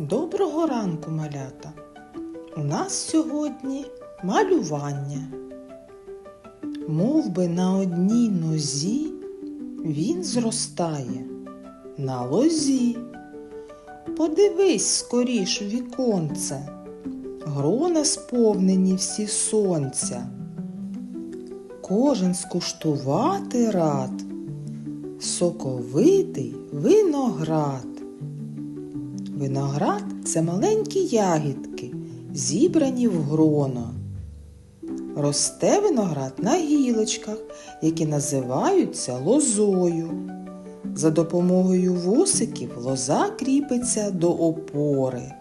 Доброго ранку, малята! У нас сьогодні малювання. Мов би на одній нозі він зростає на лозі. Подивись скоріш віконце, грона сповнені всі сонця. Кожен скуштувати рад, соковитий виноград. Виноград це маленькі ягідки, зібрані в гроно. Росте виноград на гілочках, які називаються лозою. За допомогою вусиків лоза кріпиться до опори.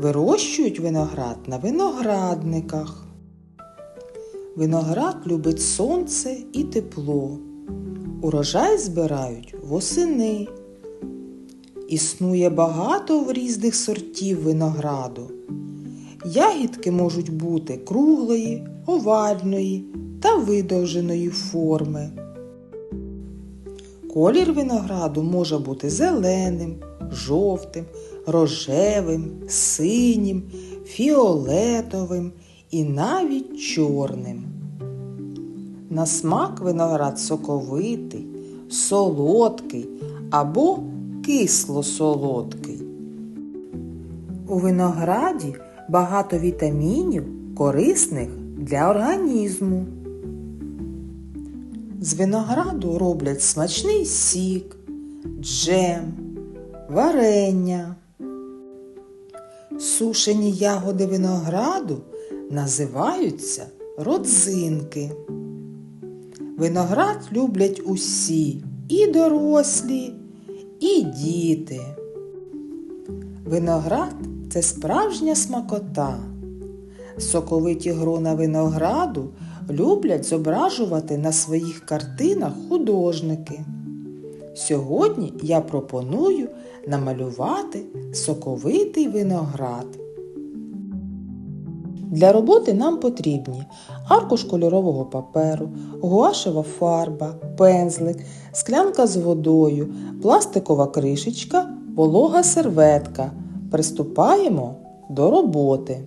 Вирощують виноград на виноградниках. Виноград любить сонце і тепло. Урожай збирають восени. Існує багато в різних сортів винограду. Ягідки можуть бути круглої, овальної та видовженої форми. Колір винограду може бути зеленим, жовтим, рожевим, синім, фіолетовим і навіть чорним. На смак виноград соковитий, солодкий або кисло-солодкий. У винограді багато вітамінів, корисних для організму. З винограду роблять смачний сік, джем, варення. Сушені ягоди винограду називаються родзинки. Виноград люблять усі і дорослі, і діти. Виноград це справжня смакота. Соковиті грона винограду люблять зображувати на своїх картинах художники. Сьогодні я пропоную намалювати соковитий виноград. Для роботи нам потрібні аркуш кольорового паперу, гуашева фарба, пензлик, склянка з водою, пластикова кришечка, волога серветка. Приступаємо до роботи.